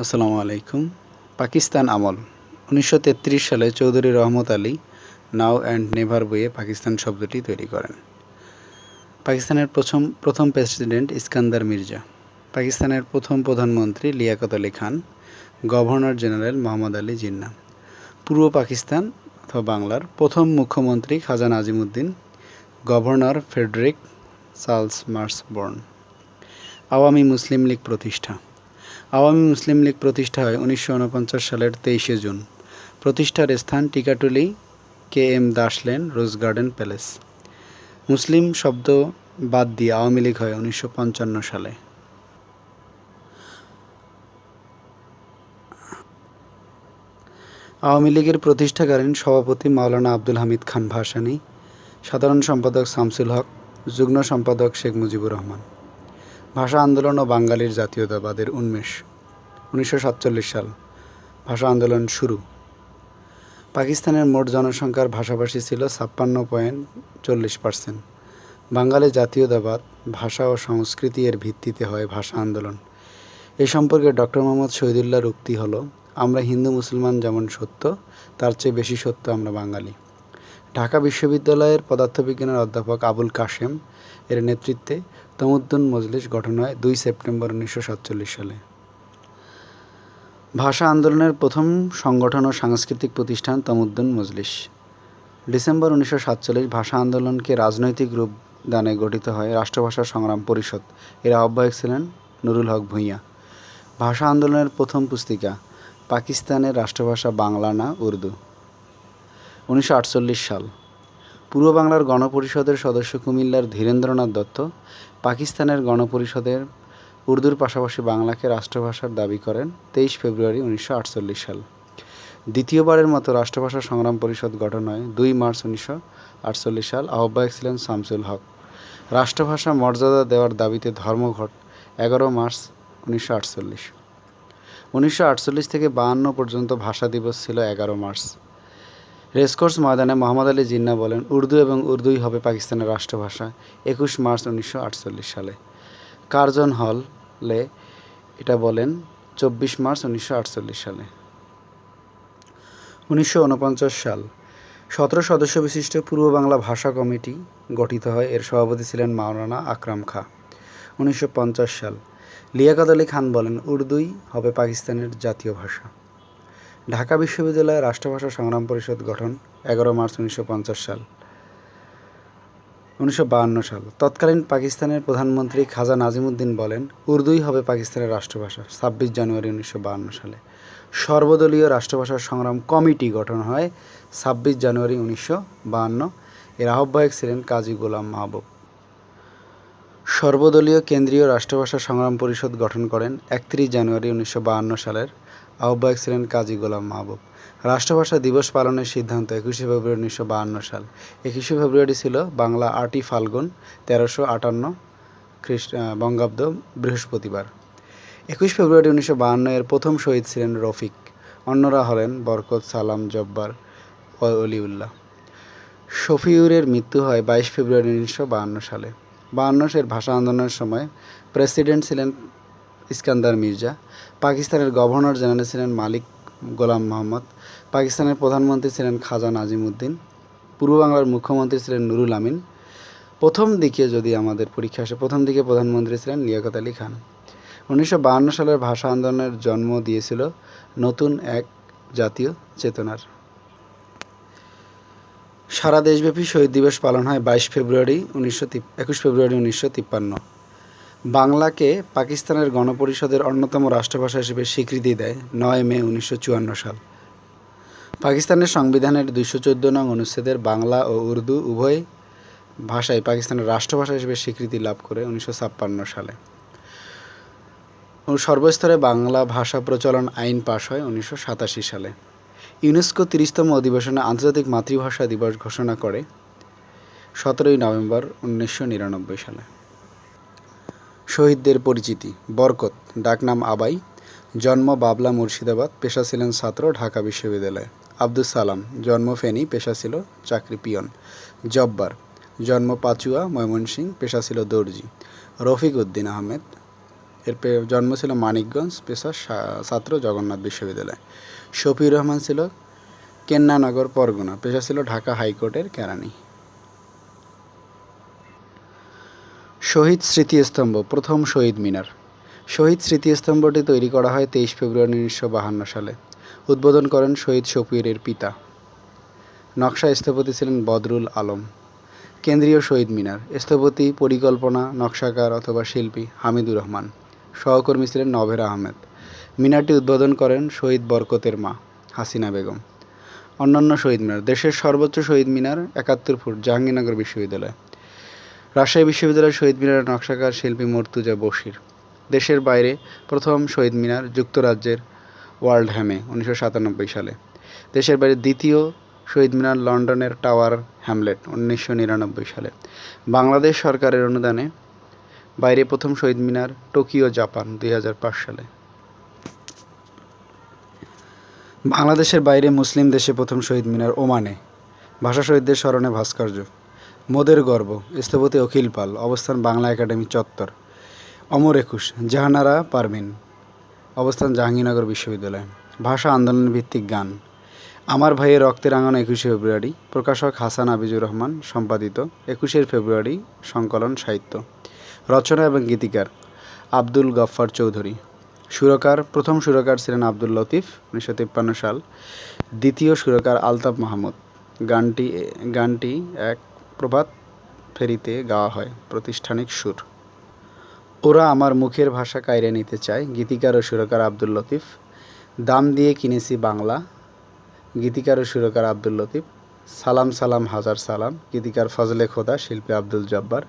আসসালামু আলাইকুম। পাকিস্তান আমল। উনিশশো তেত্রিশ সালে চৌধুরী রহমত আলী নাও অ্যান্ড নেভার বইয়ে পাকিস্তান শব্দটি তৈরি করেন। পাকিস্তানের প্রথম প্রথম প্রেসিডেন্ট ইস্কান্দার মির্জা। পাকিস্তানের প্রথম প্রধানমন্ত্রী লিয়াকত আলী খান, গভর্নর জেনারেল মোহাম্মদ আলী জিন্না। পূর্ব পাকিস্তান অথবা বাংলার প্রথম মুখ্যমন্ত্রী Khawaja Nazimuddin, governor Frederick Charles Marsbourne. Awami Muslim League প্রতিষ্ঠা। আওয়ামী মুসলিম লীগ প্রতিষ্ঠা হয় উনিশশো উনপঞ্চাশ সালের তেইশে জুন। প্রতিষ্ঠার স্থান Tikatuli K M Das lane Rose Garden Palace. মুসলিম শব্দ বাদ দিয়ে আওয়ামী লীগ হয় উনিশশো পঞ্চান্ন সালে। আওয়ামী লীগের প্রতিষ্ঠাকালীন সভাপতি মাওলানা আব্দুল হামিদ খান ভাসানী, সাধারণ সম্পাদক শামসুল হক, যুগ্ম সম্পাদক শেখ মুজিবুর রহমান। ভাষা আন্দোলন ও বাঙালির জাতীয়তাবাদের উন্মেষ। উনিশশো সাতচল্লিশ সাল, ভাষা আন্দোলন শুরু। পাকিস্তানের মোট জনসংখ্যার ভাষাভাষী ছিল ছাপ্পান্ন পয়েন্ট চল্লিশ পার্সেন্ট। বাঙালি জাতীয়তাবাদ, ভাষা ও সংস্কৃতি এর ভিত্তিতে হয় ভাষা আন্দোলন। এ সম্পর্কে ডক্টর মোহাম্মদ শহীদুল্লাহর উক্তি হলো, আমরা হিন্দু, মুসলমান যেমন সত্য, তার চেয়ে বেশি সত্য আমরা বাঙালি। ঢাকা বিশ্ববিদ্যালয়ের পদার্থবিজ্ঞানের অধ্যাপক আবুল কাশেম এর নেতৃত্বে তমুদ্দুন মজলিস গঠন হয় দুই সেপ্টেম্বর উনিশশো সাতচল্লিশ সালে। ভাষা আন্দোলনের প্রথম সংগঠন ও সাংস্কৃতিক প্রতিষ্ঠান তমুদ্দুন মজলিস। ডিসেম্বর উনিশশো সাতচল্লিশ ভাষা আন্দোলনকে রাজনৈতিক রূপ দানে গঠিত হয় রাষ্ট্রভাষা সংগ্রাম পরিষদ। এর আহ্বায়ক ছিলেন নুরুল হক ভূঁইয়া। ভাষা আন্দোলনের প্রথম পুস্তিকা, পাকিস্তানের রাষ্ট্রভাষা বাংলা না উর্দু। উনিশশো আটচল্লিশ সাল। পূর্ব বাংলার গণপরিষদের সদস্য কুমিল্লার ধীরেন্দ্রনাথ দত্ত পাকিস্তানের গণপরিষদের উর্দুর পাশাপাশি বাংলাকে রাষ্ট্রভাষার দাবি করেন তেইশ ফেব্রুয়ারি উনিশশো আটচল্লিশ সাল। দ্বিতীয়বারের মতো রাষ্ট্রভাষা সংগ্রাম পরিষদ গঠন হয় দুই মার্চ উনিশশো আটচল্লিশ সাল, আহ্বায়ক ছিলেন শামসুল হক। রাষ্ট্রভাষা মর্যাদা দেওয়ার দাবিতে ধর্মঘট, এগারো মার্চ উনিশশো আটচল্লিশ। উনিশশো আটচল্লিশ থেকে বাহান্ন পর্যন্ত ভাষা দিবস ছিল এগারো মার্চ। রেসকোর্স ময়দানে মোহাম্মদ আলী জিন্না বলেন, উর্দু এবং উর্দুই হবে পাকিস্তানের রাষ্ট্রভাষা একুশ মার্চ উনিশশো আটচল্লিশ সালে। কার্জন হলে এটা বলেন, চব্বিশ মার্চ উনিশশো আটচল্লিশ সালে। উনিশশো উনপঞ্চাশ সাল, সতেরো সদস্য বিশিষ্ট পূর্ব বাংলা ভাষা কমিটি গঠিত হয়, এর সভাপতি ছিলেন মাওলানা আকরাম খা। উনিশশো পঞ্চাশ সাল, লিয়াকত আলী খান বলেন, উর্দুই হবে পাকিস্তানের জাতীয় ভাষা। ঢাকা বিশ্ববিদ্যালয়ে রাষ্ট্রভাষা সংগ্রাম পরিষদ গঠন এগারো মার্চ উনিশশো পঞ্চাশ সাল। উনিশশো বাহান্ন সাল। তৎকালীন পাকিস্তানের প্রধানমন্ত্রী খাজা নাজিমুদ্দিন বলেন, উর্দুই হবে পাকিস্তানের রাষ্ট্রভাষা। ছাব্বিশ জানুয়ারি উনিশশো সালে। সর্বদলীয় রাষ্ট্রভাষা সংগ্রাম কমিটি গঠন হয় ছাব্বিশ জানুয়ারি উনিশশো বাহান্ন। এর আহ্বায়ক ছিলেন কাজী গোলাম মাহবুব। সর্বদলীয় কেন্দ্রীয় রাষ্ট্রভাষা সংগ্রাম পরিষদ গঠন করেন একত্রিশ জানুয়ারি উনিশশো সালের আহ্বায়ক ছিলেন কাজী গোলাম মাহবুব। রাষ্ট্রভাষা দিবস পালনের সিদ্ধান্ত একুশে ফেব্রুয়ারি উনিশশো বাহান্ন সাল। একুশে ফেব্রুয়ারি ছিল বাংলা আটই ফাল্গুন তেরোশো আটান্ন খ্রিস্ট বঙ্গাব্দ বৃহস্পতিবার। একুশ ফেব্রুয়ারি উনিশশো বাহান্ন এর প্রথম শহীদ ছিলেন রফিক। অন্যরা হলেন বরকত সালাম জব্বার অলিউল্লাহ। শফিউরের মৃত্যু হয় বাইশ ফেব্রুয়ারি উনিশশো বাহান্ন সালে। বাহান্ন এর ভাষা আন্দোলনের সময় প্রেসিডেন্ট ছিলেন ইস্কান্দার মির্জা। পাকিস্তানের গভর্নর জেনারেল ছিলেন মালিক গোলাম মোহাম্মদ। পাকিস্তানের প্রধানমন্ত্রী ছিলেন খাজা নাজিমুদ্দিন পূর্ব বাংলার মুখ্যমন্ত্রী ছিলেন নুরুল আমিন। প্রথম দিকে যদি আমাদের পরীক্ষা আসে, প্রথম দিকে প্রধানমন্ত্রী ছিলেন লিয়াকত আলী খান। উনিশশো সালের ভাষা আন্দোলনের জন্ম দিয়েছিল নতুন এক জাতীয় চেতনার। সারা দেশব্যাপী শহীদ দিবস পালন হয় বাইশ ফেব্রুয়ারি উনিশশো একুশ ফেব্রুয়ারি উনিশশো তিপ্পান্ন। বাংলাকে পাকিস্তানের গণপরিষদের অন্যতম রাষ্ট্রভাষা হিসেবে স্বীকৃতি দেয় নয় মে উনিশশো চুয়ান্ন সাল। পাকিস্তানের সংবিধানের দুইশো চোদ্দ নং অনুচ্ছেদের বাংলা ও উর্দু উভয় ভাষায় পাকিস্তানের রাষ্ট্রভাষা হিসেবে স্বীকৃতি লাভ করে উনিশশো ছাপ্পান্ন সালে। সর্বস্তরে বাংলা ভাষা প্রচলন আইন পাশ হয় উনিশশো সাতাশি সালে। ইউনেস্কো তিরিশতম অধিবেশনে আন্তর্জাতিক মাতৃভাষা দিবস ঘোষণা করে সতেরোই নভেম্বর উনিশশো নিরানব্বই সালে। শহীদদের পরিচিতি, বরকত, ডাকনাম আবাই, জন্ম বাবলা মুর্শিদাবাদ, পেশা ছিলেন ছাত্র, ঢাকা বিশ্ববিদ্যালয়। আব্দুল সালাম, জন্ম ফেনী, পেশা ছিল চাকরি পিয়ন। জব্বার, জন্ম পাচুয়া, ময়মনসিংহ, পেশা ছিল দর্জি। রফিক উদ্দিন আহমেদ, এর জন্ম ছিল মানিকগঞ্জ, পেশা ছাত্র, জগন্নাথ বিশ্ববিদ্যালয়। শফিউর রহমান ছিল কেন্নানগর, পরগনা, পেশা ছিল ঢাকা হাইকোর্টের কেরানি। শহীদ স্মৃতিস্তম্ভ, প্রথম শহীদ মিনার। শহীদ স্মৃতিস্তম্ভটি তৈরি করা হয় তেইশ ফেব্রুয়ারি উনিশশো বাহান্ন সালে। উদ্বোধন করেন শহীদ শফিউরের পিতা। নকশা স্থপতি ছিলেন বদরুল আলম। কেন্দ্রীয় শহীদ মিনার, স্থপতি, পরিকল্পনা, নকশাকার অথবা শিল্পী হামিদুর রহমান। সহকর্মী ছিলেন নভের আহমেদ। মিনারটি উদ্বোধন করেন শহীদ বরকতের মা, হাসিনা বেগম। অন্যান্য শহীদ মিনার, দেশের সর্বোচ্চ শহীদ মিনার একাত্তর ফুট, জাহাঙ্গীরনগর বিশ্ববিদ্যালয়। রাজশাহী বিশ্ববিদ্যালয়ের শহীদ মিনারের নকশাকার শিল্পী মর্তুজা বশির। দেশের বাইরে প্রথম শহীদ মিনার যুক্তরাজ্যের ওয়ার্ল্ডহ্যামে, উনিশশো সাতানব্বই সালে। দেশের বাইরে দ্বিতীয় শহীদ মিনার লন্ডনের টাওয়ার হ্যামলেট, উনিশশো নিরানব্বই সালে। বাংলাদেশ সরকারের অনুদানে বাইরে প্রথম শহীদ মিনার টোকিও, জাপান, দুই হাজার পাঁচ সালে। বাংলাদেশের বাইরে মুসলিম দেশে প্রথম শহীদ মিনার ওমানে। ভাষা শহীদদের স্মরণে ভাস্কর্য। মোদের গর্ব। স্থপতি অখিল পাল, অবস্থান বাংলা একাডেমি চত্বর। অমর একুশ, জাহানারা পারভিন অবস্থান জাহাঙ্গীরনগর বিশ্ববিদ্যালয়। ভাষা আন্দোলন ভিত্তিক গান। আমার ভাইয়ের রক্তের আঙন একুশে ফেব্রুয়ারি। প্রকাশক হাসান আবিজুর রহমান, সম্পাদিত একুশের ফেব্রুয়ারি, সংকলন সাহিত্য। রচনা এবং গীতিকার আব্দুল গফ্ফার চৌধুরী। সুরকার, প্রথম সুরকার ছিলেন আব্দুল লতিফ, উনিশশো তিপ্পান্ন সাল। দ্বিতীয় সুরকার আলতাফ মাহমুদ। গানটি গানটি এক প্রভাত ফেরিতে গাওয়া হয় প্রতিষ্ঠানিক সুর। ওরা আমার মুখের ভাষা কায়রে নিতে চায়। গীতিকার ও সুরকার আব্দুল লতিফ। দাম দিয়ে কিনেছি বাংলা। গীতিকার ও সুরকার আব্দুল লতিফ। সালাম সালাম, হাজার সালাম। গীতিকার ফজলে খোদা, শিল্পী আব্দুল জব্বার।